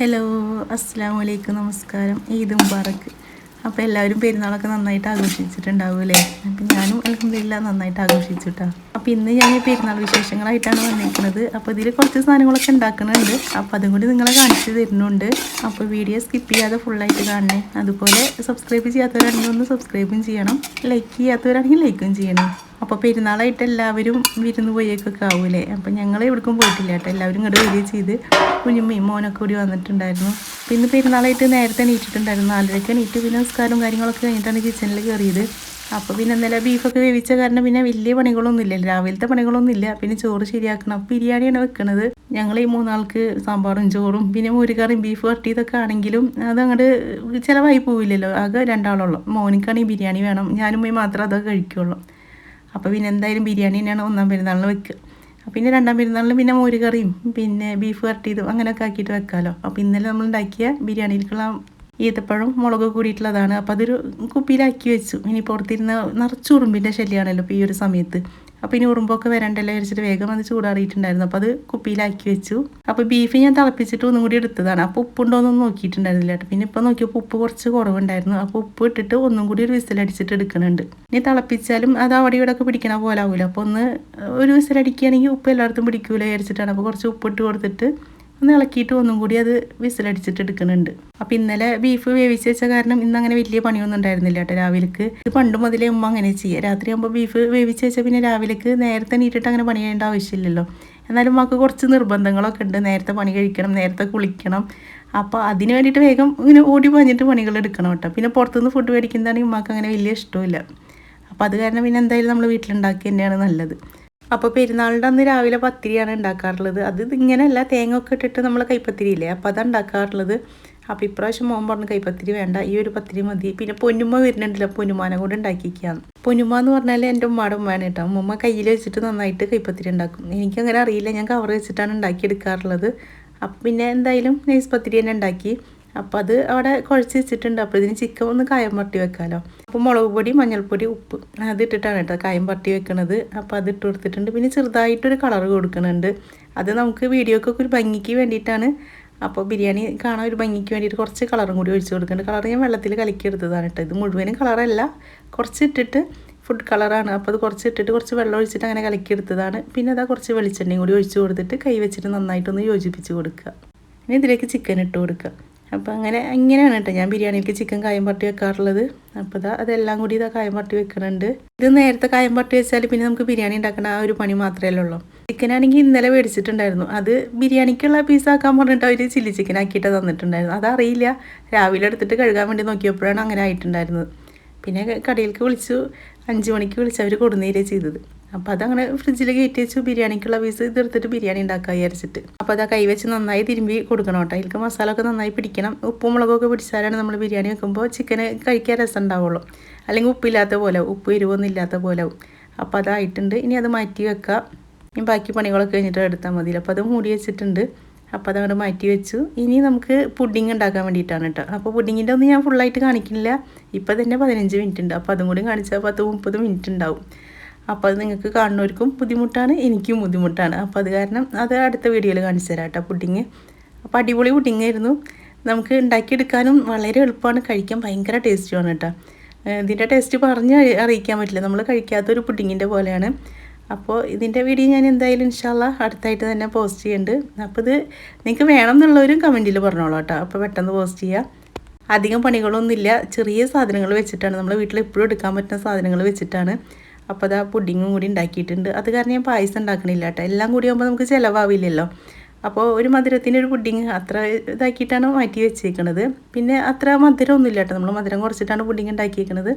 Hello അസ്സാം വലൈക്കും നമസ്കാരം. ഈദ് മുബാറക്ക് അപ്പോൾ എല്ലാവരും പെരുന്നാളൊക്കെ നന്നായിട്ട് ആഘോഷിച്ചിട്ടുണ്ടാവും അല്ലേ അപ്പം ഞാനും അലഹമില്ല നന്നായിട്ട് ആഘോഷിച്ചിട്ടാ. അപ്പോൾ ഇന്ന് ഞാൻ ഈ പെരുന്നാൾ വിശേഷങ്ങളായിട്ടാണ് വന്നിരിക്കുന്നത്. അപ്പോൾ ഇതിൽ കുറച്ച് സാധനങ്ങളൊക്കെ ഉണ്ടാക്കുന്നുണ്ട്. അപ്പോൾ അതും കൂടി നിങ്ങളെ കാണിച്ചു തരുന്നുണ്ട്. അപ്പോൾ വീഡിയോ സ്കിപ്പ് ചെയ്യാതെ ഫുള്ളായിട്ട് കാണണേ. അതുപോലെ സബ്സ്ക്രൈബ് ചെയ്യാത്തവരാണെങ്കിൽ ഒന്ന് സബ്സ്ക്രൈബും ചെയ്യണം. ലൈക്ക് ചെയ്യാത്തവരാണെങ്കിൽ ലൈക്കും ചെയ്യണം. അപ്പോൾ പെരുന്നാളായിട്ട് എല്ലാവരും വിരുന്ന് പോയേക്കൊക്കെ ആവൂലേ? അപ്പൊ ഞങ്ങൾ എവിടേക്കും പോയിട്ടില്ല കേട്ടോ. എല്ലാവരും ഇങ്ങോട്ട് വരികയും ചെയ്ത്. കുഞ്ഞുമ്മയും മോനൊക്കെ കൂടി വന്നിട്ടുണ്ടായിരുന്നു. പിന്നെ പെരുന്നാളായിട്ട് നേരത്തെ എണീറ്റിട്ടുണ്ടായിരുന്നു. നാലരയ്ക്ക് എണീറ്റ് പിന്നെ നിസ്കാരവും കാര്യങ്ങളൊക്കെ കഴിഞ്ഞിട്ടാണ് കിച്ചണിൽ കയറിയത് അപ്പോൾ പിന്നെ ഇന്നലെ ബീഫൊക്കെ വേവിച്ച കാരണം പിന്നെ വലിയ പണികളൊന്നും ഇല്ല രാവിലത്തെ പണികളൊന്നും ഇല്ല. പിന്നെ ചോറ് ശരിയാക്കണം. അപ്പോൾ ബിരിയാണിയാണ് വെക്കണത്. ഞങ്ങൾ ഈ മൂന്നാൾക്ക് സാമ്പാറും ചോറും പിന്നെ മോരുകറിയും ബീഫ് വട്ടിയതൊക്കെ ആണെങ്കിലും അതങ്ങോട്ട് ചിലവായി പോവില്ലല്ലോ. ആകെ രണ്ടാളുള്ളൂ. മോനിക്കാണെങ്കിൽ ബിരിയാണി വേണം. ഞാനും പോയി മാത്രമേ അതൊക്കെ കഴിക്കുള്ളൂ. അപ്പോൾ പിന്നെ എന്തായാലും ബിരിയാണി തന്നെയാണ് ഒന്നാം പെരുന്നാളിന് വെക്കുക പിന്നെ രണ്ടാം പെരുന്നാളിന് പിന്നെ മോര് കറിയും പിന്നെ ബീഫ് വരട്ടിയതും അങ്ങനെയൊക്കെ ആക്കിയിട്ട് വെക്കാമല്ലോ അപ്പോൾ ഇന്നലെ നമ്മൾ ഉണ്ടാക്കിയ ബിരിയാണിയിലേക്കുള്ള ഈത്തപ്പഴം മുളക് കൂടിയിട്ടുള്ളതാണ്. അപ്പോൾ അതൊരു കുപ്പിയിലാക്കി വെച്ചു. ഇനി പുറത്തിരുന്ന് നിറച്ചുറുമ്പിന്റെ ശല്യമാണല്ലോ ഇപ്പോൾ ഈ ഒരു സമയത്ത്. അപ്പോൾ ഇനി ഉറുമ്പൊക്കെ വരണ്ടല്ലോ വിചാരിച്ചിട്ട് വേഗം അത് ചൂടാറിയിട്ടുണ്ടായിരുന്നു. അപ്പോൾ അത് കുപ്പിയിലാക്കി വെച്ചു. അപ്പോൾ ബീഫ് ഞാൻ തിളപ്പിച്ചിട്ട് ഒന്നും കൂടി എടുത്തതാണ്. അപ്പോൾ ഉപ്പുണ്ടോയെന്നൊന്നും നോക്കിയിട്ടുണ്ടായിരുന്നില്ല കേട്ടോ. പിന്നെ ഇപ്പോൾ നോക്കിയപ്പോൾ ഉപ്പ് കുറച്ച് കുറവുണ്ടായിരുന്നു. അപ്പോൾ ഉപ്പ് ഇട്ടിട്ട് ഒന്നും കൂടി ഒരു വിസിലടിച്ചിട്ട് എടുക്കുന്നുണ്ട്. ഇനി തിളപ്പിച്ചാലും അത് അവിടെ ഇവിടെ ഒക്കെ പിടിക്കണ പോലെ അപ്പോൾ ഒന്ന് ഒരു വിസിലടിക്കുകയാണെങ്കിൽ ഉപ്പ് എല്ലായിടത്തും പിടിക്കൂല വിചാരിച്ചിട്ടാണ്. അപ്പോൾ കുറച്ച് ഉപ്പിട്ട് കൊടുത്തിട്ട് ഒന്ന് ഇളക്കിയിട്ട് ഒന്നും കൂടി അത് വിസിലടിച്ചിട്ട് എടുക്കുന്നുണ്ട് അപ്പം ഇന്നലെ ബീഫ് വേവിച്ച് വെച്ച കാരണം ഇന്ന് അങ്ങനെ വലിയ പണിയൊന്നും ഉണ്ടായിരുന്നില്ല കേട്ടോ രാവിലേക്ക്. ഇത് പണ്ട് മുതലേ ഉമ്മ അങ്ങനെ ചെയ്യുക രാത്രിയാകുമ്പോൾ ബീഫ് വേവിച്ച് വെച്ചാൽ പിന്നെ രാവിലേക്ക് നേരത്തെ നീട്ടിട്ട് അങ്ങനെ പണി ചെയ്യേണ്ട ആവശ്യമില്ലല്ലോ. എന്നാലും ഉമ്മക്ക് കുറച്ച് നിർബന്ധങ്ങളൊക്കെ ഉണ്ട്. നേരത്തെ പണി കഴിക്കണം നേരത്തെ കുളിക്കണം. അപ്പോൾ അതിന് വേണ്ടിയിട്ട് വേഗം ഇങ്ങനെ ഓടി പഞ്ഞിട്ട് പണികൾ എടുക്കണം കേട്ടോ. പിന്നെ പുറത്തുനിന്ന് ഫുഡ് മേടിക്കുന്നതാണെങ്കിൽ ഉമ്മക്ക് അങ്ങനെ വലിയ ഇഷ്ടമില്ല അപ്പോൾ അത് കാരണം പിന്നെ എന്തായാലും നമ്മൾ വീട്ടിലുണ്ടാക്കി തന്നെയാണ് നല്ലത്. അപ്പോൾ പെരുന്നാളിന്റെ അന്ന് രാവിലെ പത്തിരിയാണ് ഉണ്ടാക്കാറുള്ളത്. അത് ഇങ്ങനെയല്ല തേങ്ങ ഒക്കെ ഇട്ടിട്ട് നമ്മൾ കൈപ്പത്തിരി ഇല്ലേ അപ്പോൾ അതാണ് ഉണ്ടാക്കാറുള്ളത്. അപ്പോൾ ഇപ്രാവശ്യം മോൻ പറഞ്ഞു കൈപ്പത്തിരി വേണ്ട ഈ ഒരു പത്തിരി മതി. പിന്നെ പൊന്നുമ്മ വരുന്നുണ്ടല്ലോ പൊന്നുമാനെ കൊണ്ട് ഉണ്ടാക്കിക്കാന്ന് പൊന്നുമ്മ എന്ന് പറഞ്ഞാൽ എന്റെ ഉമ്മയുടെ ഉമ്മയാണ് കേട്ടോ. ഉമ്മ കയ്യിൽ വെച്ചിട്ട് നന്നായിട്ട് കൈപ്പത്തിരി ഉണ്ടാക്കും. എനിക്കങ്ങനെ അറിയില്ല ഞാൻ കവർ വെച്ചിട്ടാണ് ഉണ്ടാക്കിയെടുക്കാറുള്ളത്. അപ്പം പിന്നെ എന്തായാലും നൈസ് പത്തിരി തന്നെ ഉണ്ടാക്കി. അപ്പോൾ അത് അവിടെ കുഴച്ച് വെച്ചിട്ടുണ്ട്. അപ്പോൾ ഇതിന് ചിക്കൻ ഒന്ന് കായം പട്ടി വെക്കാമല്ലോ അപ്പോൾ മുളക് പൊടി മഞ്ഞൾപ്പൊടി ഉപ്പ് അത് ഇട്ടിട്ടാണ് കേട്ടോ കായം പട്ടി വെക്കണത്. അപ്പോൾ അത് ഇട്ട് കൊടുത്തിട്ടുണ്ട്. പിന്നെ ചെറുതായിട്ടൊരു കളർ കൊടുക്കുന്നുണ്ട് അത് നമുക്ക് വീഡിയോക്കൊക്കെ ഒരു ഭംഗിക്ക് വേണ്ടിയിട്ടാണ്. അപ്പോൾ ബിരിയാണി കാണാൻ ഒരു ഭംഗിക്ക് വേണ്ടിയിട്ട് കുറച്ച് കളറും കൂടി ഒഴിച്ച് കൊടുക്കുന്നുണ്ട്. കളർ ഞാൻ വെള്ളത്തിൽ കലക്കി എടുത്തതാണ് കേട്ടോ. ഇത് മുഴുവനും കളറല്ല. കുറച്ച് ഇട്ടിട്ട് ഫുഡ് കളറാണ് അപ്പോൾ അത് കുറച്ച് ഇട്ടിട്ട് കുറച്ച് വെള്ളം ഒഴിച്ചിട്ട് അങ്ങനെ കലക്കി എടുത്തതാണ് പിന്നെ അതാ കുറച്ച് വെളിച്ചെണ്ണയും കൂടി ഒഴിച്ച് കൊടുത്തിട്ട് കൈ വെച്ചിട്ട് നന്നായിട്ടൊന്ന് യോജിപ്പിച്ച് കൊടുക്കുക. ഇനി ഇതിലേക്ക് ചിക്കൻ ഇട്ട് കൊടുക്കുക. അപ്പോൾ അങ്ങനെ ഇങ്ങനെയാണ് കേട്ടോ ഞാൻ ബിരിയാണിക്ക് ചിക്കൻ കായം പട്ടി വെക്കാറുള്ളത്. അപ്പോൾ ഇതാ അതെല്ലാം കൂടി ഇതാ കായം പട്ടി വെക്കുന്നുണ്ട്. ഇത് നേരത്തെ കായം പട്ടി വെച്ചാൽ പിന്നെ നമുക്ക് ബിരിയാണി ഉണ്ടാക്കുന്ന ആ ഒരു പണി മാത്രമേ ഉള്ളൂ ചിക്കൻ ആണെങ്കിൽ ഇന്നലെ മേടിച്ചിട്ടുണ്ടായിരുന്നു. അത് ബിരിയാണിക്കുള്ള പീസ് പീസാക്കാൻ പറഞ്ഞിട്ട് അവർ ചില്ലി ചിക്കൻ ആക്കിയിട്ട് തന്നിട്ടുണ്ടായിരുന്നു. അതറിയില്ല. രാവിലെ എടുത്തിട്ട് കഴുകാൻ വേണ്ടി നോക്കിയപ്പോഴാണ് അങ്ങനെ ആയിട്ടുണ്ടായിരുന്നത്. പിന്നെ കടയിലേക്ക് വിളിച്ചു. അഞ്ച് മണിക്ക് വിളിച്ച് അവർ കൊടുന്നേരേ ചെയ്തത്. അപ്പോൾ അതങ്ങനെ ഫ്രിഡ്ജിൽ കയറ്റി വെച്ചു ബിരിയാണിക്കുള്ള പീസ് ഇതെടുത്തിട്ട് ബിരിയാണി ഉണ്ടാക്കുക വിചാരിച്ചിട്ട്. അപ്പോൾ കൈ വെച്ച് നന്നായി തിരുമ്പി കൊടുക്കണം കേട്ടോ. അതിൽക്ക് മസാല ഒക്കെ നന്നായി പിടിക്കണം. ഉപ്പും മുളകൊക്കെ പിടിച്ചാലാണ് നമ്മൾ ബിരിയാണി വെക്കുമ്പോൾ ചിക്കന് കഴിക്കാൻ രസം ഉണ്ടാവുള്ളൂ. അല്ലെങ്കിൽ ഉപ്പില്ലാത്ത പോലെ ഉപ്പ് എരിവൊന്നും ഇല്ലാത്ത പോലെ അപ്പോൾ അതായിട്ടുണ്ട് ഇനി അത് മാറ്റി വെക്കാം. ഇനി ബാക്കി പണികളൊക്കെ കഴിഞ്ഞിട്ട് എടുത്താൽ മതി അപ്പോൾ അത് മൂടി വെച്ചിട്ടുണ്ട്. അപ്പോൾ അതങ്ങോട്ട് മാറ്റി വെച്ചു. ഇനി നമുക്ക് പുഡിങ് ഉണ്ടാക്കാൻ വേണ്ടിയിട്ടാണ് കേട്ടോ. അപ്പോൾ പുഡിങ്ങിന്റെ ഒന്നും ഞാൻ ഫുള്ളായിട്ട് കാണിക്കുന്നില്ല. ഇപ്പോൾ തന്നെ പതിനഞ്ച് മിനിറ്റ് ഉണ്ട്. അപ്പോൾ അതും കൂടി കാണിച്ചാൽ പത്ത് മുപ്പത് മിനിറ്റ് ഉണ്ടാവും. അപ്പോൾ അത് നിങ്ങൾക്ക് കാണുന്നവർക്കും ബുദ്ധിമുട്ടാണ് എനിക്കും ബുദ്ധിമുട്ടാണ്. അപ്പോൾ അത് കാരണം അത് അടുത്ത വീഡിയോയിൽ കാണിച്ചു തരാം കേട്ടോ പുഡിങ് അപ്പോൾ അടിപൊളി പുഡിങ് ആയിരുന്നു. നമുക്ക് ഉണ്ടാക്കിയെടുക്കാനും വളരെ എളുപ്പമാണ്. കഴിക്കാൻ ഭയങ്കര ടേസ്റ്റുമാണ് കേട്ടോ. ഇതിന്റെ ടേസ്റ്റ് പറഞ്ഞ് അറിയിക്കാൻ പറ്റില്ല. നമ്മൾ കഴിക്കാത്തൊരു പുഡിങ്ങിന്റെ പോലെയാണ്. അപ്പോൾ ഇതിന്റെ വീഡിയോ ഞാൻ എന്തായാലും ഇൻഷാല്ല അടുത്തായിട്ട് തന്നെ പോസ്റ്റ് ചെയ്യുന്നുണ്ട് അപ്പോൾ ഇത് നിങ്ങൾക്ക് വേണം എന്നുള്ളവരും കമന്റിൽ പറഞ്ഞോളൂ കേട്ടോ. അപ്പോൾ പെട്ടെന്ന് പോസ്റ്റ് ചെയ്യുക അധികം പണികളൊന്നുമില്ല. ചെറിയ സാധനങ്ങൾ വെച്ചിട്ടാണ്. നമ്മൾ വീട്ടിൽ എപ്പോഴും എടുക്കാൻ പറ്റുന്ന സാധനങ്ങൾ വെച്ചിട്ടാണ്. അപ്പോൾ അത് ആ പുഡിങ്ങും കൂടി ഉണ്ടാക്കിയിട്ടുണ്ട്. അത് കാരണം ഞാൻ പായസം ഉണ്ടാക്കണില്ല കേട്ടോ എല്ലാം കൂടി ആകുമ്പോൾ നമുക്ക് ചിലവാവില്ലല്ലോ. അപ്പോൾ ഒരു മധുരത്തിന്റെ ഒരു പുഡിങ് അത്ര ഇതാക്കിയിട്ടാണ് മാറ്റി വെച്ചേക്കണത്. പിന്നെ അത്ര മധുരമൊന്നുമില്ല കേട്ടോ നമ്മൾ മധുരം കുറച്ചിട്ടാണ് പുഡിങ് ഉണ്ടാക്കിയേക്കണത്.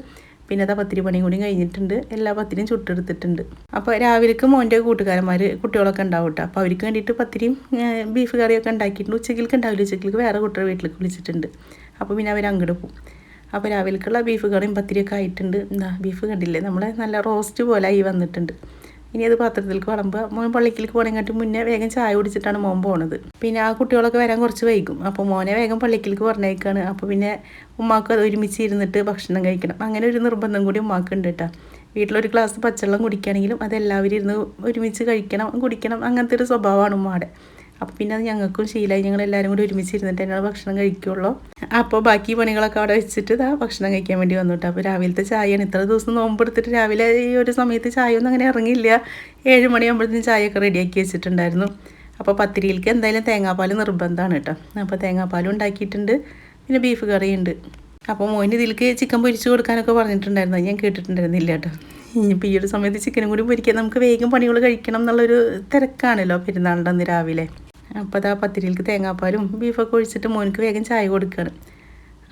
പിന്നെ അതാ പത്തിരി പണിയും കൂടി കഴിഞ്ഞിട്ടുണ്ട്. എല്ലാ പത്തിരിയും ചുട്ടെടുത്തിട്ടുണ്ട്. അപ്പോൾ രാവിലേക്ക് മോന്റെ കൂട്ടുകാരന്മാർ കുട്ടികളൊക്കെ ഉണ്ടാവും കേട്ടോ അപ്പോൾ അവർക്ക് വേണ്ടിയിട്ട് പത്തിരിയും ബീഫ് കറിയൊക്കെ ഉണ്ടാക്കിയിട്ടുണ്ട്. ഉച്ചക്കിലേക്ക് ഉണ്ടാവില്ല. ഉച്ചക്കിലേക്ക് വേറെ കുട്ടികളെ വീട്ടിലേക്ക് വിളിച്ചിട്ടുണ്ട്. അപ്പോൾ പിന്നെ അവർ അങ്ങോട്ട് പോകും അപ്പോൾ രാവിലേക്കുള്ള ബീഫ് കറിയും പത്തിരിയൊക്കെ ആയിട്ടുണ്ട്. എന്താ ബീഫ് കണ്ടില്ലേ? നമ്മളെ നല്ല റോസ്റ്റ് പോലെ ആയി വന്നിട്ടുണ്ട്. ഇനി അത് പാത്രത്തിലേക്ക് വളമ്പോൾ മോൻ പള്ളിക്കിലേക്ക് പോകണമെങ്കിൽ മുന്നേ വേഗം ചായ കുടിച്ചിട്ടാണ് മോൻ പോണത്. പിന്നെ ആ കുട്ടികളൊക്കെ വരാൻ കുറച്ച് വൈകും. അപ്പോൾ മോനെ വേഗം പള്ളിക്കിലേക്ക് പറഞ്ഞേക്കാണ്. അപ്പോൾ പിന്നെ ഉമ്മാക്ക് അത് ഒരുമിച്ച് ഇരുന്നിട്ട് ഭക്ഷണം കഴിക്കണം. അങ്ങനെ ഒരു നിർബന്ധം കൂടി ഉമ്മാക്ക് ഉണ്ട് കേട്ടോ വീട്ടിലൊരു ഗ്ലാസ് പച്ചവെള്ളം കുടിക്കുകയാണെങ്കിലും അതെല്ലാവരും ഇരുന്ന് ഒരുമിച്ച് കഴിക്കണം കുടിക്കണം. അങ്ങനത്തെ ഒരു സ്വഭാവമാണ് ഉമ്മാടെ. അപ്പോൾ പിന്നെ അത് ഞങ്ങൾക്കും ശീലമായി ഞങ്ങൾ എല്ലാവരും കൂടി ഒരുമിച്ച് ഇരുന്നിട്ട് തന്നെ ഭക്ഷണം കഴിക്കുള്ളൂ. അപ്പോൾ ബാക്കി പണികളൊക്കെ അവിടെ വെച്ചിട്ട് ഇതാ ഭക്ഷണം കഴിക്കാൻ വേണ്ടി വന്നിട്ട്. അപ്പോൾ രാവിലത്തെ ചായയാണ്. ഇത്ര ദിവസം നോമ്പെടുത്തിട്ട് രാവിലെ ഈ ഒരു സമയത്ത് ചായ ഒന്നും അങ്ങനെ ഇറങ്ങിയില്ല. ഏഴ് മണിയാകുമ്പോഴത്തേക്കും ചായയൊക്കെ റെഡിയാക്കി വെച്ചിട്ടുണ്ടായിരുന്നു. അപ്പോൾ പത്തിരിയിലേക്ക് എന്തായാലും തേങ്ങാപ്പാൽ നിർബന്ധമാണ് കേട്ടോ. അപ്പോൾ തേങ്ങാപ്പാലും ഉണ്ടാക്കിയിട്ടുണ്ട്. പിന്നെ ബീഫ് കറിയുണ്ട്. അപ്പോൾ മോന് ഇതിലേക്ക് ചിക്കൻ പൊരിച്ച് കൊടുക്കാനൊക്കെ പറഞ്ഞിട്ടുണ്ടായിരുന്നു. ഞാൻ കേട്ടിട്ടുണ്ടായിരുന്നില്ല കേട്ടോ. ഇനിയിപ്പോൾ ഈ ഒരു സമയത്ത് ചിക്കനും കൂടി പൊരിക്കാൻ നമുക്ക് വേഗം പണികൾ കഴിക്കണം എന്നുള്ളൊരു തിരക്കാണല്ലോ പെരുന്നാളിന്റെ അന്ന് രാവിലെ. അപ്പോൾ അതാ പത്തിരിയിലേക്ക് തേങ്ങാപ്പാലും ബീഫൊക്കെ ഒഴിച്ചിട്ട് മോനക്ക് വേഗം ചായ കൊടുക്കുകയാണ്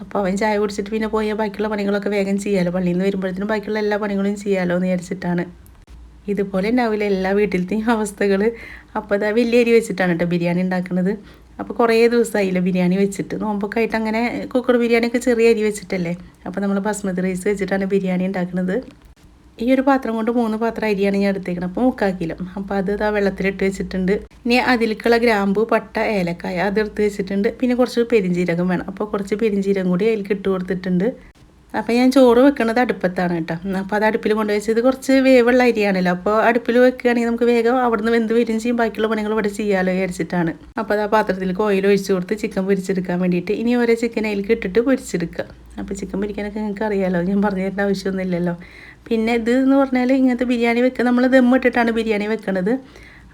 അപ്പോൾ അവൻ ചായ കുടിച്ചിട്ട് പിന്നെ പോയാൽ ബാക്കിയുള്ള പണികളൊക്കെ വേഗം ചെയ്യാമല്ലോ പള്ളിയിൽ നിന്ന് വരുമ്പോഴത്തേനും ബാക്കിയുള്ള എല്ലാ പണികളും ചെയ്യാമല്ലോ എന്ന് വിചാരിച്ചിട്ടാണ്. ഇതുപോലെ ഉണ്ടാവില്ല എല്ലാ വീട്ടിലത്തെയും അവസ്ഥകൾ അപ്പോൾ അതാ വലിയ അരി വെച്ചിട്ടാണ് കേട്ടോ ബിരിയാണി ഉണ്ടാക്കുന്നത്. അപ്പോൾ കുറേ ദിവസമായില്ല ബിരിയാണി വെച്ചിട്ട്. നോമ്പൊക്കെ ആയിട്ട് അങ്ങനെ കുക്കർ ബിരിയാണിയൊക്കെ ചെറിയ അരി വെച്ചിട്ടല്ലേ. അപ്പോൾ നമ്മൾ ബസ്മതി റൈസ് വെച്ചിട്ടാണ് ബിരിയാണി ഉണ്ടാക്കുന്നത്. ഈ ഒരു പാത്രം കൊണ്ട് മൂന്ന് പാത്രം അരിയാണ് ഞാൻ എടുത്തേക്കുന്നത് അപ്പോൾ മുക്കാൽ കിലോ അപ്പോൾ അത് ആ വെള്ളത്തിലിട്ട് വെച്ചിട്ടുണ്ട്. ഇനി അതിലേക്കുള്ള ഗ്രാമ്പു പട്ട ഏലക്കായ അത് എടുത്ത് വെച്ചിട്ടുണ്ട്. പിന്നെ കുറച്ച് പെരിഞ്ചീരകം വേണം. അപ്പോൾ കുറച്ച് പെരിഞ്ചീരകം കൂടി അതിലേക്ക് ഇട്ട് കൊടുത്തിട്ടുണ്ട്. അപ്പോൾ ഞാൻ ചോറ് വെക്കുന്നത് അടുപ്പത്താണ് കേട്ടോ. അപ്പോൾ അത് അടുപ്പിൽ കൊണ്ടുവച്ചത് കുറച്ച് വേവുള്ള അരിയാണല്ലോ. അപ്പോൾ അടുപ്പിൽ വെക്കുകയാണെങ്കിൽ നമുക്ക് വേഗം അവിടുന്ന് വെന്ത് വരും ചെയ്യും. ബാക്കിയുള്ള പണികൾ ഇവിടെ ചെയ്യാമല്ലോ വിചാരിച്ചിട്ടാണ്. അപ്പോൾ അത് ആ പാത്രത്തിലേക്ക് ഓയിൽ ഒഴിച്ച് കൊടുത്ത് ചിക്കൻ പൊരിച്ചെടുക്കാൻ വേണ്ടിയിട്ട് ഇനി ഓരോ ചിക്കൻ അതിലേക്ക് ഇട്ടിട്ട് പൊരിച്ചെടുക്കുക. അപ്പോൾ ചിക്കൻ പൊരിക്കാനൊക്കെ നിങ്ങൾക്ക് അറിയാമല്ലോ ഞാൻ പറഞ്ഞു തരേണ്ട ആവശ്യമൊന്നുമില്ലല്ലോ. പിന്നെ ഇത് എന്ന് പറഞ്ഞാൽ ഇങ്ങനത്തെ ബിരിയാണി വെക്കുക നമ്മൾ ദമ്മിട്ടിട്ടാണ് ബിരിയാണി വെക്കുന്നത്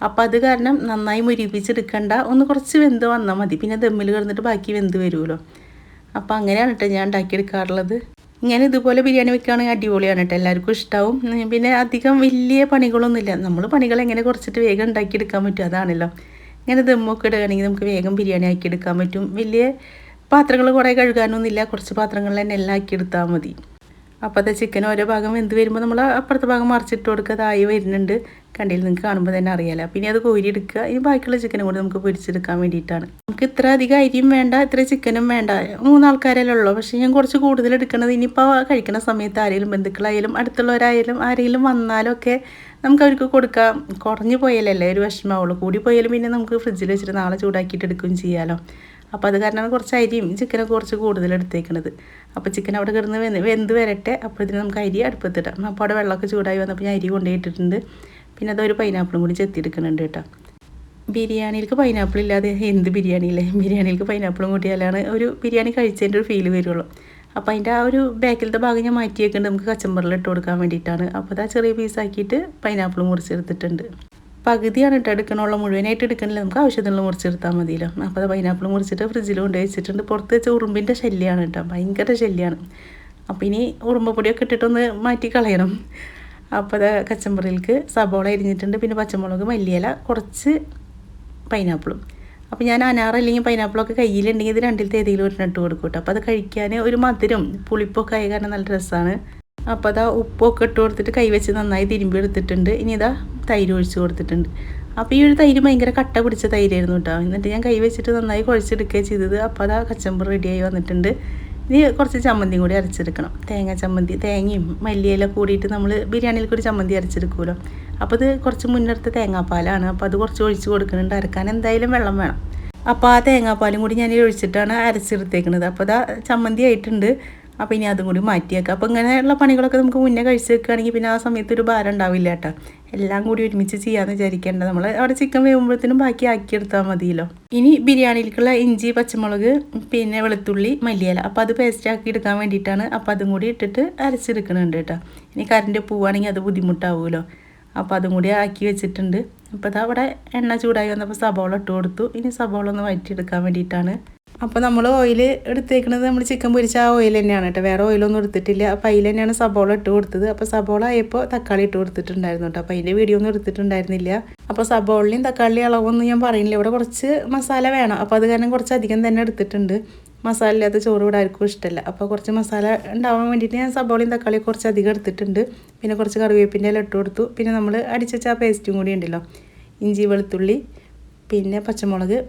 അപ്പോൾ അത് കാരണം നന്നായി മുരിപ്പിച്ചെടുക്കണ്ട ഒന്ന് കുറച്ച് വെന്ത് വന്നാൽ മതി. പിന്നെ ദമ്മിൽ കിടന്നിട്ട് ബാക്കി വെന്ത് വരുമല്ലോ അപ്പോൾ അങ്ങനെയാണ് കേട്ടോ ഞാൻ ഉണ്ടാക്കിയെടുക്കാറുള്ളത്. ഇങ്ങനെ ഇതുപോലെ ബിരിയാണി വെക്കുകയാണെങ്കിൽ അടിപൊളിയാണ് കേട്ടോ എല്ലാവർക്കും ഇഷ്ടമാവും പിന്നെ അധികം വലിയ പണികളൊന്നുമില്ല. നമ്മൾ പണികൾ എങ്ങനെ കുറച്ചിട്ട് വേഗം ഉണ്ടാക്കിയെടുക്കാൻ പറ്റും അതാണല്ലോ. ഇങ്ങനെ ദമ്മൊക്കെ ഇടുകയാണെങ്കിൽ നമുക്ക് വേഗം ബിരിയാണി ആക്കിയെടുക്കാൻ പറ്റും. വലിയ പാത്രങ്ങൾ കുറേ കഴുകാനൊന്നുമില്ല. കുറച്ച് പാത്രങ്ങൾ തന്നെ എല്ലാം ആക്കിയെടുത്താൽ മതി. അപ്പോൾ അത് ചിക്കൻ ഓരോ ഭാഗം വെന്ത് വരുമ്പോൾ നമ്മൾ അപ്പുറത്തെ ഭാഗം മറിച്ചിട്ട് കൊടുക്കുക. വരുന്നുണ്ട്. കണ്ടിയിൽ നിങ്ങൾക്ക് കാണുമ്പോൾ തന്നെ അറിയാലോ. പിന്നെ അത് കോരി എടുക്കുക. ഇനി ബാക്കിയുള്ള ചിക്കനും കൂടി നമുക്ക് പൊരിച്ചെടുക്കാൻ വേണ്ടിയിട്ടാണ്. നമുക്ക് ഇത്ര അധികം അരിയും വേണ്ട ഇത്ര ചിക്കനും വേണ്ട. മൂന്നാൾക്കാരല്ലേ ഉള്ളൂ. പക്ഷേ ഞാൻ കുറച്ച് കൂടുതൽ എടുക്കണത് ഇനിയിപ്പോൾ കഴിക്കുന്ന സമയത്ത് ആരെങ്കിലും ബന്ധുക്കളായാലും അടുത്തുള്ളവരായാലും ആരെങ്കിലും വന്നാലും ഒക്കെ നമുക്ക് അവർക്ക് കൊടുക്കാം. കുറഞ്ഞു പോയാലല്ലേ ഒരു വിഷമാവുള്ളൂ കൂടി പോയാലും പിന്നെ നമുക്ക് ഫ്രിഡ്ജിൽ വെച്ചിട്ട് നാളെ ചൂടാക്കിയിട്ട് എടുക്കുകയും ചെയ്യാമല്ലോ അപ്പോൾ അത് കാരണമാണ് കുറച്ച് അരിയും ചിക്കനൊക്കെ കുറച്ച് കൂടുതൽ എടുത്തേക്കണത്. അപ്പോൾ ചിക്കൻ അവിടെ കിടന്ന് വെന്ത് വെന്ത് വരട്ടെ. അപ്പോൾ ഇതിന് നമുക്ക് അരി അടുപ്പത്തിടാം അപ്പോൾ അവിടെ വെള്ളമൊക്കെ ചൂടായി വന്നപ്പോൾ ഞാൻ അരി കൊണ്ടുപോയിട്ടിട്ടുണ്ട്. പിന്നെ അതൊരു പൈനാപ്പിളും കൂടി ചെത്തിയെടുക്കുന്നുണ്ട് കേട്ടോ. ബിരിയാണിയിലേക്ക് പൈനാപ്പിൾ ഇല്ലാതെ എന്ത് ബിരിയാണിയില്ലേ ബിരിയാണിയിലേക്ക് പൈനാപ്പിളും കൂട്ടിയാലാണ് ഒരു ബിരിയാണി കഴിച്ചതിന്റെ ഒരു ഫീൽ വരുള്ളൂ. അപ്പോൾ അതിന്റെ ആ ഒരു ബാക്കിലത്തെ ഭാഗം ഞാൻ മാറ്റി വെക്കേണ്ടത് നമുക്ക് കച്ചമ്പറിൽ ഇട്ട് കൊടുക്കാൻ വേണ്ടിയിട്ടാണ്. അപ്പോൾ അത് ആ ചെറിയ പീസാക്കിയിട്ട് പൈനാപ്പിളും മുറിച്ചെടുത്തിട്ടുണ്ട്. പകുതിയാണ് കേട്ടോ എടുക്കണുള്ള. മുഴുവനായിട്ട് എടുക്കണില്ല. നമുക്ക് ആവശ്യത്തിനുള്ള മുറിച്ചെടുത്താൽ മതിയല്ലോ. അപ്പോൾ അത് പൈനാപ്പിൾ മുറിച്ചിട്ട് ഫ്രിഡ്ജിൽ കൊണ്ട് വെച്ചിട്ടുണ്ട്. പുറത്ത് വെച്ച ഉറുമ്പിന്റെ ശല്യമാണ് കേട്ടോ. ഭയങ്കര ശല്യമാണ് അപ്പോൾ ഇനി ഉറുമ്പ് പൊടിയൊക്കെ ഇട്ടിട്ടൊന്ന് മാറ്റി കളയണം. അപ്പോൾ അത് കച്ചമ്പറിയിലേക്ക് സബോള അരിഞ്ഞിട്ടുണ്ട്. പിന്നെ പച്ചമുളക് മല്ലിയില കുറച്ച് പൈനാപ്പിളും അപ്പോൾ ഞാൻ അനാർ അല്ലെങ്കിൽ പൈനാപ്പിളൊക്കെ കയ്യിലുണ്ടെങ്കിൽ ഇത് രണ്ടിലത്തെ ഏതെങ്കിലും ഒരു നട്ട് കൊടുക്കും കേട്ടോ. അപ്പോൾ അത് കഴിക്കാൻ ഒരു മധുരം പുളിപ്പൊക്കെ ആയ കാരണം നല്ല രസമാണ് അപ്പോൾ അതാ ഉപ്പൊക്കെ ഇട്ട് കൊടുത്തിട്ട് കൈ വെച്ച് നന്നായി തിരുമ്പി എടുത്തിട്ടുണ്ട്. ഇനി ഇതാ തൈര് ഒഴിച്ച് കൊടുത്തിട്ടുണ്ട്. അപ്പോൾ ഈ ഒരു തൈര് ഭയങ്കര കട്ട പിടിച്ച തൈരായിരുന്നു കേട്ടോ. എന്നിട്ട് ഞാൻ കൈ വെച്ചിട്ട് നന്നായി കുഴച്ചെടുക്കുക ചെയ്തത്. അപ്പോൾ അതാ കച്ചമ്പർ റെഡിയായി വന്നിട്ടുണ്ട്. ഇനി കുറച്ച് ചമ്മന്തിയും കൂടി അരച്ചെടുക്കണം. തേങ്ങ ചമ്മന്തി തേങ്ങയും മല്ലിയില കൂടിയിട്ട് നമ്മൾ ബിരിയാണിയിൽ കൂടി ചമ്മന്തി അരച്ചെടുക്കുമല്ലോ. അപ്പോൾ ഇത് കുറച്ച് മുന്നെടുത്ത തേങ്ങാപ്പാലാണ്. അപ്പോൾ അത് കുറച്ച് ഒഴിച്ച് കൊടുക്കുന്നുണ്ട്. അരക്കാൻ എന്തായാലും വെള്ളം വേണം. അപ്പോൾ ആ തേങ്ങാപ്പാലും കൂടി ഞാൻ ഒഴിച്ചിട്ടാണ് അരച്ചെടുത്തേക്കുന്നത് അപ്പോൾ അതാ ചമ്മന്തി ആയിട്ടുണ്ട്. അപ്പോൾ ഇനി അതും കൂടി മാറ്റിയേക്കാം. അപ്പോൾ ഇങ്ങനെയുള്ള പണികളൊക്കെ നമുക്ക് മുന്നേ കഴിച്ച് വെക്കുകയാണെങ്കിൽ പിന്നെ ആ സമയത്ത് ഒരു ഭാരം ഉണ്ടാവില്ല കേട്ടോ. എല്ലാം കൂടി ഒരുമിച്ച് ചെയ്യാമെന്ന് വിചാരിക്കേണ്ട. നമ്മൾ അവിടെ ചിക്കൻ വേകുമ്പോഴത്തേനും ബാക്കി ആക്കിയെടുത്താൽ മതിയല്ലോ. ഇനി ബിരിയാണിയിലേക്കുള്ള ഇഞ്ചി പച്ചമുളക് പിന്നെ വെളുത്തുള്ളി മല്ലിയില. അപ്പോൾ അത് പേസ്റ്റ് ആക്കി എടുക്കാൻ വേണ്ടിയിട്ടാണ് അപ്പോൾ അതും കൂടി ഇട്ടിട്ട് അരച്ചെടുക്കുന്നുണ്ട് കേട്ടോ. ഇനി കറണ്ട് പോവുകയാണെങ്കിൽ അത് ബുദ്ധിമുട്ടാവുമല്ലോ. അപ്പോൾ അതും കൂടി ആക്കി വെച്ചിട്ടുണ്ട്. അപ്പോൾ അത് അവിടെ എണ്ണ ചൂടായി വന്നപ്പോൾ സബോള ഇട്ട് കൊടുത്തു. ഇനി സബോള ഒന്ന് വഴറ്റിയെടുക്കാൻ വേണ്ടിയിട്ടാണ് അപ്പോൾ നമ്മൾ ഓയിൽ എടുത്തേക്കുന്നത് നമ്മൾ ചിക്കൻ പൊരിച്ച ആ ഓയിൽ തന്നെയാണ് കേട്ടോ. വേറെ ഓയിലൊന്നും എടുത്തിട്ടില്ല. അപ്പോൾ അതിൽ തന്നെയാണ് സബോള ഇട്ട് കൊടുത്തത്. അപ്പോൾ സബോള ആയപ്പോൾ തക്കാളി ഇട്ട് കൊടുത്തിട്ടുണ്ടായിരുന്നു കേട്ടോ. അപ്പോൾ അതിന്റെ വീഡിയോ ഒന്നും എടുത്തിട്ടുണ്ടായിരുന്നില്ല. അപ്പോൾ സബോളയും തക്കാളിയും അളവൊന്നും ഞാൻ പറയുന്നില്ല. ഇവിടെ കുറച്ച് മസാല വേണം. അപ്പോൾ അത് കാരണം കുറച്ച് അധികം തന്നെ എടുത്തിട്ടുണ്ട്. മസാല ഇല്ലാത്ത ചോറ് ഇവിടെ ആർക്കും ഇഷ്ടമല്ല അപ്പോൾ കുറച്ച് മസാല ഉണ്ടാവാൻ വേണ്ടിയിട്ട് ഞാൻ സബോളയും തക്കാളിയും കുറച്ച് അധികം എടുത്തിട്ടുണ്ട്. പിന്നെ കുറച്ച് കറിവേപ്പിന്റെ ഇല ഇട്ട് കൊടുത്തു. പിന്നെ നമ്മൾ അടിച്ചുവെച്ച പേസ്റ്റും കൂടി ഉണ്ടല്ലോ. ഇഞ്ചി വെളുത്തുള്ളി പിന്നെ പച്ചമുളക്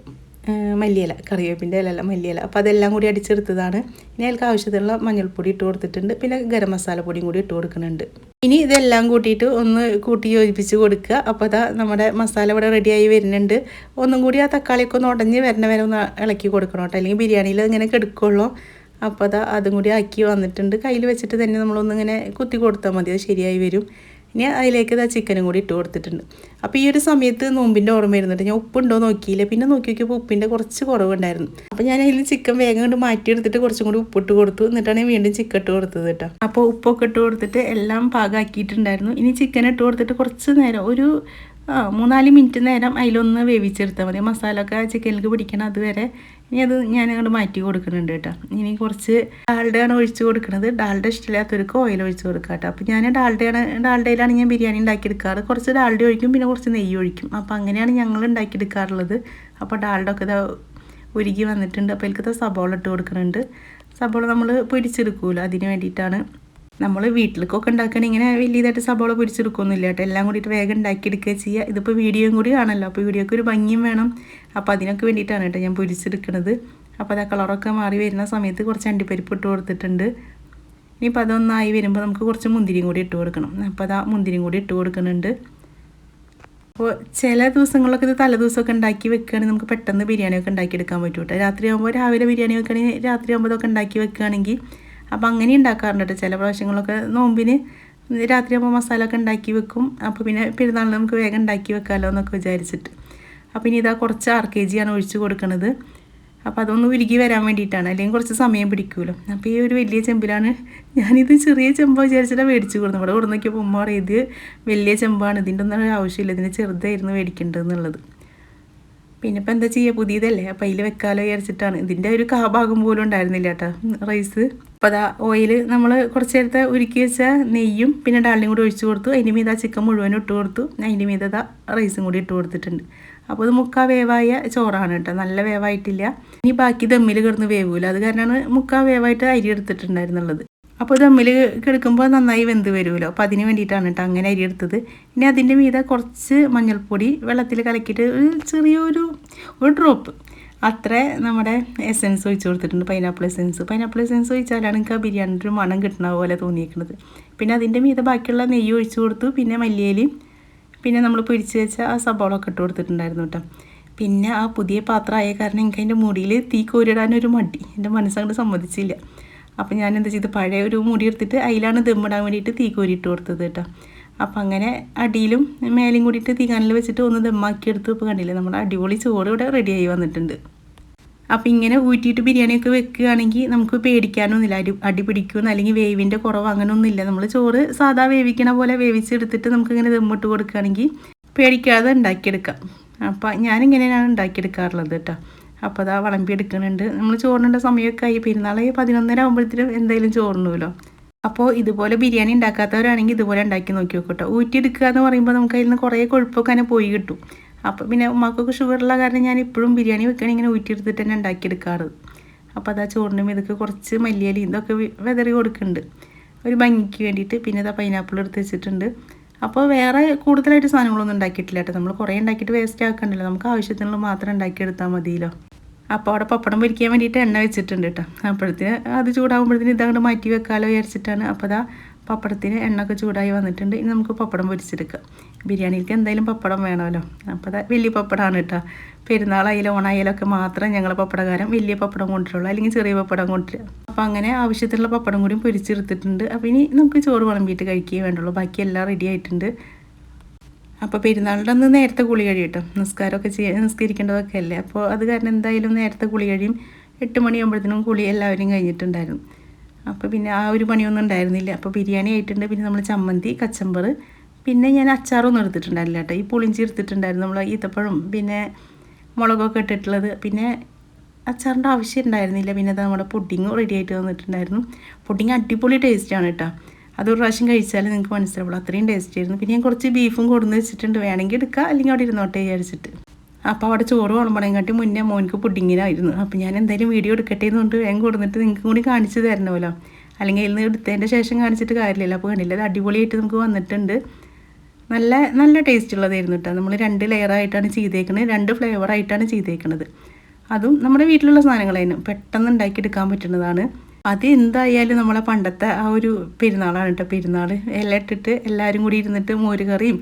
മല്ലിയില കറിവേപ്പിന്റെ ഇലല്ല മല്ലിയില. അപ്പോൾ അതെല്ലാം കൂടി അടിച്ചെടുത്തതാണ്. ഇനി അതിൽക്ക് ആവശ്യത്തിനുള്ള മഞ്ഞൾപ്പൊടി ഇട്ട് കൊടുത്തിട്ടുണ്ട്. പിന്നെ ഗരം മസാല പൊടിയും കൂടി ഇട്ട് കൊടുക്കുന്നുണ്ട്. ഇനി ഇതെല്ലാം കൂട്ടിയിട്ട് ഒന്ന് കൂട്ടി യോജിപ്പിച്ച് കൊടുക്കുക. അപ്പോൾ അതാ നമ്മുടെ മസാല ഇവിടെ റെഡിയായി വരുന്നുണ്ട്. ഒന്നും കൂടി ആ തക്കാളിയൊക്കെ ഒന്ന് ഉടഞ്ഞ് വരണ വരെ ഒന്ന് ഇളക്കി കൊടുക്കണം കേട്ടോ. അല്ലെങ്കിൽ ബിരിയാണിയിൽ ഇങ്ങനെ കെടുക്കുള്ളൂ. അപ്പോൾ അതാ അതും കൂടി ആക്കി വന്നിട്ടുണ്ട്. കയ്യിൽ വെച്ചിട്ട് തന്നെ നമ്മളൊന്നിങ്ങനെ കുത്തി കൊടുത്താൽ മതി. അത് ശരിയായി വരും. ഇനി അതിലേക്ക് ഇതാ ചിക്കനും കൂടി ഇട്ട് കൊടുത്തിട്ടുണ്ട്. അപ്പോൾ ഈ ഒരു സമയത്ത് നോമ്പിന്റെ ഓർമ്മ വരുന്നുണ്ട്. ഞാൻ ഉപ്പുണ്ടോ നോക്കിയില്ല. പിന്നെ നോക്കി നോക്കിയപ്പോൾ ഉപ്പിന്റെ കുറച്ച് കുറവുണ്ടായിരുന്നു. അപ്പോൾ ഞാൻ അതിൽ ചിക്കൻ വേഗം കൊണ്ട് മാറ്റിയെടുത്തിട്ട് കുറച്ചും കൂടി ഉപ്പിട്ട് കൊടുത്തു. എന്നിട്ടാണ് വീണ്ടും ചിക്കൻ ഇട്ട് കൊടുത്തത് കേട്ടോ. അപ്പോൾ ഉപ്പൊക്കെ ഇട്ട് കൊടുത്തിട്ട് എല്ലാം പാകമാക്കിയിട്ടുണ്ടായിരുന്നു ഇനി ചിക്കൻ ഇട്ട് കൊടുത്തിട്ട് കുറച്ച് നേരം ഒരു മൂന്നാൽ മിനിറ്റ് നേരം അതിലൊന്ന് വേവിച്ചെടുത്താൽ മതി. മസാലൊക്കെ ചിക്കനിലേക്ക് പിടിക്കണം അതുവരെ. ഇനി അത് ഞാൻ അങ്ങോട്ട് മാറ്റി കൊടുക്കുന്നുണ്ട് കേട്ടോ. ഇനി കുറച്ച് ഡാൽഡയാണ് ഒഴിച്ച് കൊടുക്കുന്നത് ഡാൽഡ ഇഷ്ടമില്ലാത്തവർക്ക് ഓയിൽ ഒഴിച്ച് കൊടുക്കാം കേട്ടോ. അപ്പോൾ ഞാൻ ഡാൽഡയാണ് ഡാൽഡയിലാണ് ഞാൻ ബിരിയാണി ഉണ്ടാക്കിയെടുക്കാറ്. കുറച്ച് ഡാൽഡ ഒഴിക്കും പിന്നെ കുറച്ച് നെയ്യ് ഒഴിക്കും. അപ്പോൾ അങ്ങനെയാണ് ഞങ്ങൾ ഉണ്ടാക്കിയെടുക്കാറുള്ളത്. അപ്പോൾ ഡാൽഡ ഒക്കെ ഇതാ ഉരുകി വന്നിട്ടുണ്ട്. അപ്പോൾ എനിക്കത് സബോള ഇട്ട് കൊടുക്കുന്നുണ്ട്. സബോള നമ്മൾ പൊരിച്ചെടുക്കുമല്ലോ അതിന് വേണ്ടിയിട്ടാണ്. നമ്മൾ വീട്ടിലേക്കൊക്കെ ഉണ്ടാക്കാൻ ഇങ്ങനെ വലിയതായിട്ട് സബോള പൊരിച്ചെടുക്കൊന്നുമില്ല കേട്ടോ. എല്ലാം കൂടിയിട്ട് വേഗം ഉണ്ടാക്കിയെടുക്കുക ചെയ്യുക. ഇതിപ്പോൾ വീഡിയോയും കൂടി ആണല്ലോ അപ്പോൾ വീഡിയോക്ക് ഒരു ഭംഗിയും വേണം. അപ്പോൾ അതിനൊക്കെ വേണ്ടിയിട്ടാണ് കേട്ടോ ഞാൻ പൊരിച്ചെടുക്കുന്നത് അപ്പോൾ അത് ആ കളറൊക്കെ മാറി വരുന്ന സമയത്ത് കുറച്ച് അണ്ടിപ്പരിപ്പ് ഇട്ട് കൊടുത്തിട്ടുണ്ട്. ഇനിയിപ്പോൾ അതൊന്നായി വരുമ്പോൾ നമുക്ക് കുറച്ച് മുന്തിരിയും കൂടി ഇട്ട് കൊടുക്കണം. അപ്പോൾ അത് ആ മുന്തിരിയും കൂടി ഇട്ട് കൊടുക്കുന്നുണ്ട്. അപ്പോൾ ചില ദിവസങ്ങളിലൊക്കെ ഇത് തലേദിവസമൊക്കെ ഉണ്ടാക്കി വെക്കുകയാണെങ്കിൽ നമുക്ക് പെട്ടെന്ന് ബിരിയാണിയൊക്കെ ഉണ്ടാക്കിയെടുക്കാൻ പറ്റും കേട്ടോ. രാത്രി ആകുമ്പോൾ രാവിലെ ബിരിയാണി വെക്കുകയാണെങ്കിൽ രാത്രി ആകുമ്പോൾ ഇതൊക്കെ ഉണ്ടാക്കി വെക്കുകയാണെങ്കിൽ അപ്പോൾ അങ്ങനെ ഉണ്ടാക്കാറുണ്ട് ചില പ്രാവശ്യങ്ങളൊക്കെ നോമ്പിന് രാത്രിയാകുമ്പോൾ മസാല ഒക്കെ ഉണ്ടാക്കി വെക്കും. അപ്പോൾ പിന്നെ പെരുന്നാളിന് നമുക്ക് വേഗം ഉണ്ടാക്കി വെക്കാമല്ലോ എന്നൊക്കെ വിചാരിച്ചിട്ട്. അപ്പോൾ ഇനി ഇതാ കുറച്ച് ആർ കെ ജിയാണ് ഒഴിച്ച് കൊടുക്കുന്നത് അപ്പോൾ അതൊന്ന് ഉരുകി വരാൻ വേണ്ടിയിട്ടാണ്. അല്ലെങ്കിൽ കുറച്ച് സമയം പിടിക്കുമല്ലോ അപ്പോൾ ഈ ഒരു വലിയ ചെമ്പിലാണ് ഞാനിത് ചെറിയ ചെമ്പ് വിചാരിച്ചിട്ടാണ് മേടിച്ച് കൊടുക്കുന്നത് ഇവിടെ കൊടുന്ന് നോക്കിയപ്പോൾ ഉമ്മ പറയും ഇത് വലിയ ചെമ്പാണ്. ഇതിന്റെ ഒന്നും ആവശ്യമില്ല. ഇതിന് ചെറുതായിരുന്നു മേടിക്കേണ്ടതെന്നുള്ളത്. പിന്നെ ഇപ്പം എന്താ ചെയ്യുക പുതിയതല്ലേ? അപ്പം അതിൽ വെക്കാലോ വിചാരിച്ചിട്ടാണ്. ഇതിന്റെ ഒരു കാഭാഗം പോലും ഉണ്ടായിരുന്നില്ല കേട്ടോ റൈസ്. അപ്പോൾ അതാ ഓയിൽ നമ്മൾ കുറച്ച് നേരത്തെ ഉരുക്കി വെച്ച നെയ്യും പിന്നെ ഡാലിനും കൂടി ഒഴിച്ചു കൊടുത്തു. അതിന്റെ മീത ചിക്കൻ മുഴുവനും ഇട്ട് കൊടുത്തു. അതിന്റെ മീത റൈസും കൂടി ഇട്ട് കൊടുത്തിട്ടുണ്ട്. അപ്പോൾ ഇത് മുക്കാ വേവായ ചോറാണ് കേട്ടോ. നല്ല വേവായിട്ടില്ല. ഇനി ബാക്കി ദമ്മിൽ കിടന്ന് വേവൂല. അത് കാരണമാണ് മുക്കാ വേവായിട്ട് അരി എടുത്തിട്ടുണ്ടായിരുന്നുള്ളത്. അപ്പോൾ ദമ്മിൽ കിടക്കുമ്പോൾ നന്നായി വെന്ത് വരുമല്ലോ. അപ്പോൾ അതിന് വേണ്ടിയിട്ടാണ് കേട്ടോ അങ്ങനെ അരി എടുത്തത്. ഇനി അതിന്റെ മീതെ കുറച്ച് മഞ്ഞൾപ്പൊടി വെള്ളത്തിൽ കലക്കിയിട്ട് ഒരു ചെറിയൊരു ഒരു ഡ്രോപ്പ് അത്ര നമ്മുടെ എസെൻസ് ഒഴിച്ച് കൊടുത്തിട്ടുണ്ട്. പൈനാപ്പിൾ എസെൻസ് പൈനാപ്പിൾ എസെൻസ് ഒഴിച്ചാലാണ് എനിക്ക് ആ ബിരിയാണിന്റെ ഒരു മണം കിട്ടുന്ന പോലെ തോന്നിയിരിക്കുന്നത്. പിന്നെ അതിന്റെ മീതെ ബാക്കിയുള്ള നെയ്യ് ഒഴിച്ച് കൊടുത്തു. പിന്നെ മല്ലിയിലയും പിന്നെ നമ്മൾ പൊരിച്ച് വെച്ച ആ സബോളൊക്കെ ഇട്ട് കൊടുത്തിട്ടുണ്ടായിരുന്നു കേട്ടോ. പിന്നെ ആ പുതിയ പാത്രമായ കാരണം എനിക്ക് അതിന്റെ മുടിയിൽ തീ കോരിടാനൊരു മടി. എന്റെ മനസ്സങ്ങോട്ട് സമ്മതിച്ചില്ല. അപ്പം ഞാൻ എന്താ ചെയ്ത്? പഴയ ഒരു മുടി എടുത്തിട്ട് അതിലാണ് ദമ്മിടാൻ വേണ്ടിയിട്ട് തീ കോരിയിട്ട് കൊടുത്തത് കേട്ടോ. അപ്പം അങ്ങനെ അടിയിലും മേലെയും കൂടിയിട്ട് തീകാനിൽ വെച്ചിട്ട് ഒന്ന് ദമ്മാക്കി എടുത്ത് ഇപ്പോൾ കണ്ടില്ലേ നമ്മുടെ അടിപൊളി ചോറ് ഇവിടെ റെഡിയായി വന്നിട്ടുണ്ട്. അപ്പോൾ ഇങ്ങനെ ഊറ്റിയിട്ട് ബിരിയാണിയൊക്കെ വെക്കുകയാണെങ്കിൽ നമുക്ക് പേടിക്കാനൊന്നുമില്ല. അടി അടി പിടിക്കുമെന്ന് അല്ലെങ്കിൽ വേവിന്റെ കുറവ് അങ്ങനെയൊന്നുമില്ല നമ്മൾ ചോറ് സാധാ വേവിക്കണ പോലെ വേവിച്ചെടുത്തിട്ട് നമുക്കിങ്ങനെ ദമ്മിട്ട് കൊടുക്കുകയാണെങ്കിൽ പേടിക്കാതെ ഉണ്ടാക്കിയെടുക്കാം. അപ്പോൾ ഞാനിങ്ങനെയാണ് ഉണ്ടാക്കിയെടുക്കാറുള്ളത് കേട്ടോ. അപ്പോൾ അതാ വളമ്പി എടുക്കുന്നുണ്ട്. നമ്മൾ ചോറിനുള്ള സമയമൊക്കെ ആയി. പെരുന്നാളായി പതിനൊന്നര ആകുമ്പോഴത്തേനും എന്തായാലും ചോറിനുമല്ലോ അപ്പോൾ ഇതുപോലെ ബിരിയാണി ഉണ്ടാക്കാത്തവരാണെങ്കിൽ ഇതുപോലെ ഉണ്ടാക്കി നോക്കി നോക്കട്ടോ ഊറ്റിയെടുക്കുക എന്ന് പറയുമ്പോൾ നമുക്ക് അതിൽ നിന്ന് കുറേ കൊഴുപ്പൊക്കെ അങ്ങനെ പോയി കിട്ടും. അപ്പോൾ പിന്നെ ഉമ്മാക്കൊക്കെ ഷുഗറുള്ള കാരണം ഞാൻ ഇപ്പോഴും ബിരിയാണി വെക്കണ ഇങ്ങനെ ഊറ്റിയെടുത്തിട്ട് തന്നെ ഉണ്ടാക്കിയെടുക്കാറ്. അപ്പോൾ അതാ ചോറിന്റെ ഇതൊക്കെ കുറച്ച് മല്ലിയലി ഇതൊക്കെ വെതറി കൊടുക്കുന്നുണ്ട്. ഒരു ഭംഗിക്ക് വേണ്ടിയിട്ട് പിന്നെ അതാ പൈനാപ്പിൾ എടുത്ത് വെച്ചിട്ടുണ്ട്. അപ്പോൾ വേറെ കൂടുതലായിട്ട് സാധനങ്ങളൊന്നും ഉണ്ടാക്കിയിട്ടില്ല കേട്ടോ. നമ്മൾ കുറേ ഉണ്ടാക്കിയിട്ട് വേസ്റ്റ് ആക്കണ്ടല്ലോ. നമുക്ക് ആവശ്യത്തിനുള്ള മാത്രം ഉണ്ടാക്കിയെടുത്താൽ മതിയല്ലോ. അപ്പോൾ അവിടെ പപ്പടം പൊരിക്കാൻ വേണ്ടിയിട്ട് എണ്ണ വെച്ചിട്ടുണ്ട് കേട്ടോ. അപ്പോഴത്തേന് അത് ചൂടാകുമ്പോഴത്തേന് ഇതങ്ങോട്ട് മാറ്റി വെക്കാമല്ലോ വിചാരിച്ചിട്ടാണ്. അപ്പോൾ അതാ പപ്പടത്തിന് എണ്ണയൊക്കെ ചൂടായി വന്നിട്ടുണ്ട്. ഇനി നമുക്ക് പപ്പടം പൊരിച്ചെടുക്കാം. ബിരിയാണിക്ക് എന്തായാലും പപ്പടം വേണമല്ലോ. അപ്പോൾ അതാ വലിയ പപ്പടമാണ് കേട്ടോ. പെരുന്നാളായാലും ഓണായാലും ഒക്കെ മാത്രം ഞങ്ങൾ പപ്പടകാരം വലിയ പപ്പടം കൊണ്ടിട്ടുള്ളൂ അല്ലെങ്കിൽ ചെറിയ പപ്പടം കൊണ്ടിട്ട് അപ്പോൾ അങ്ങനെ ആവശ്യത്തിനുള്ള പപ്പടം കൂടിയും പൊരിച്ചെടുത്തിട്ടുണ്ട്. അപ്പോൾ ഇനി നമുക്ക് ചോറ് വിളമ്പിയിട്ട് കഴിക്കുകയേ വേണ്ടുള്ളൂ. ബാക്കി എല്ലാം റെഡി ആയിട്ടുണ്ട്. അപ്പോൾ പെരുന്നാളിന്റെ അന്ന് നേരത്തെ കുളി കഴിയും നിസ്കാരമൊക്കെ ചെയ്യാൻ നിസ്കരിക്കേണ്ടതൊക്കെ അല്ലേ? അപ്പോൾ അത് കാരണം എന്തായാലും നേരത്തെ കുളി കഴിയും. എട്ട് മണിയാകുമ്പോഴത്തേനും കുളി എല്ലാവരും കഴിഞ്ഞിട്ടുണ്ടായിരുന്നു. അപ്പോൾ പിന്നെ ആ ഒരു പണിയൊന്നും ഉണ്ടായിരുന്നില്ല. അപ്പോൾ ബിരിയാണി ആയിട്ടുണ്ട്. പിന്നെ നമ്മൾ ചമ്മന്തി കച്ചമ്പർ പിന്നെ ഞാൻ അച്ചാറൊന്നും എടുത്തിട്ടുണ്ടായിരുന്നില്ല കേട്ടോ. ഈ പുളിഞ്ചി എടുത്തിട്ടുണ്ടായിരുന്നു നമ്മൾ ഈത്തപ്പഴം പിന്നെ മുളകൊക്കെ ഇട്ടിട്ടുള്ളത്. പിന്നെ അച്ചാറിന്റെ ആവശ്യം ഉണ്ടായിരുന്നില്ല. പിന്നെ അത് നമ്മുടെ പുഡിങ് റെഡി ആയിട്ട് വന്നിട്ടുണ്ടായിരുന്നു. പുഡിങ് അടിപൊളി ടേസ്റ്റാണ് കേട്ടോ. അതൊരു പ്രാവശ്യം കഴിച്ചാലേ നിങ്ങൾക്ക് മനസ്സിലാവുള്ളൂ. അത്രയും ടേസ്റ്റ് ആയിരുന്നു. പിന്നെ ഞാൻ കുറച്ച് ബീഫും കൊടുന്ന് വെച്ചിട്ടുണ്ട്. വേണമെങ്കിൽ എടുക്കുക അല്ലെങ്കിൽ അവിടെ ഇരുന്നോട്ടെ വിചാരിച്ചിട്ട്. അപ്പോൾ അവിടെ ചോറ് വിളമ്പണേം കാട്ടി മുന്നേ മോനിക്ക് പുഡിങ്ങിനായിരുന്നു. അപ്പോൾ ഞാൻ എന്തായാലും വീഡിയോ എടുക്കട്ടെ എന്നുകൊണ്ട് വേഗം കൊടുത്തിട്ട് നിങ്ങൾക്ക് കൂടി കാണിച്ചു തരണമല്ലോ. അല്ലെങ്കിൽ ഇന്ന് എടുത്തതിന്റെ ശേഷം കാണിച്ചിട്ട് കാര്യമില്ല. അപ്പോൾ കണ്ടില്ല? അത് അടിപൊളിയായിട്ട് നമുക്ക് വന്നിട്ടുണ്ട്. നല്ല നല്ല ടേസ്റ്റ് ഉള്ളതായിരുന്നു കേട്ടോ. നമ്മൾ രണ്ട് ലെയറായിട്ടാണ് ചെയ്തേക്കുന്നത് രണ്ട് ഫ്ലേവറായിട്ടാണ് ചെയ്തേക്കുന്നത് അതും നമ്മുടെ വീട്ടിലുള്ള സാധനങ്ങളായിരുന്നു. പെട്ടെന്ന് ഉണ്ടാക്കിയെടുക്കാൻ പറ്റുന്നതാണ്. അത് എന്തായാലും നമ്മളെ പണ്ടത്തെ ആ ഒരു പെരുന്നാളാണ് കേട്ടോ പെരുന്നാൾ എല്ലാം ഇട്ടിട്ട് എല്ലാവരും കൂടി ഇരുന്നിട്ട് മോരുകറിയും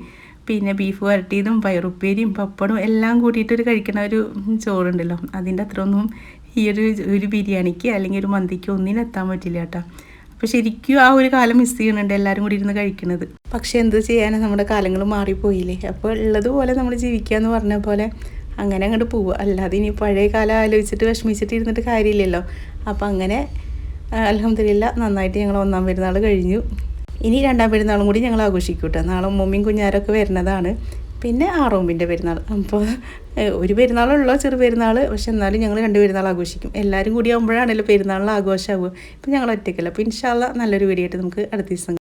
പിന്നെ ബീഫ് വരട്ടിയതും പയറുപ്പേരിയും പപ്പടും എല്ലാം കൂടിയിട്ടൊരു കഴിക്കണ ഒരു ചോറുണ്ടല്ലോ. അതിന്റെ അത്ര ഒന്നും ഈ ഒരു ഒരു ബിരിയാണിക്ക് അല്ലെങ്കിൽ ഒരു മന്തിക്ക് ഒന്നിനും എത്താൻ പറ്റില്ല കേട്ടോ അപ്പോൾ ശരിക്കും ആ ഒരു കാലം മിസ് ചെയ്യുന്നുണ്ട് എല്ലാവരും കൂടി ഇരുന്ന് കഴിക്കുന്നത് പക്ഷേ എന്ത് ചെയ്യാനാണ് നമ്മുടെ കാലങ്ങൾ മാറിപ്പോയില്ലേ. അപ്പോൾ ഉള്ളതുപോലെ നമ്മൾ ജീവിക്കുക എന്ന് പറഞ്ഞ പോലെ അങ്ങനെ അങ്ങോട്ട് പോവുക. അല്ലാതെ ഇനി പഴയ കാലം ആലോചിച്ചിട്ട് വിഷമിച്ചിട്ട് ഇരുന്നിട്ട് കാര്യമില്ലല്ലോ. അപ്പോൾ അങ്ങനെ അലഹമില്ല നന്നായിട്ട് ഞങ്ങൾ ഒന്നാം പെരുന്നാൾ കഴിഞ്ഞു. ഇനി രണ്ടാം പെരുന്നാളും കൂടി ഞങ്ങൾ ആഘോഷിക്കും കേട്ടോ നാളെ മമ്മിയും കുഞ്ഞാരൊക്കെ വരുന്നതാണ്. പിന്നെ ആറോമ്പിന്റെ പെരുന്നാൾ അപ്പോൾ ഒരു പെരുന്നാളുള്ളൂ ചെറു പെരുന്നാൾ പക്ഷെ എന്നാലും ഞങ്ങൾ രണ്ട് പെരുന്നാൾ ആഘോഷിക്കും. എല്ലാവരും കൂടി ആകുമ്പോഴാണല്ലോ പെരുന്നാളിൽ ആഘോഷമാകുക ഇപ്പം ഞങ്ങൾ ഒറ്റയ്ക്കല്ല. അപ്പോൾ ഇൻഷാല്ല നല്ലൊരു വീഡിയോ ആയിട്ട് നമുക്ക് അടുത്ത ദിവസം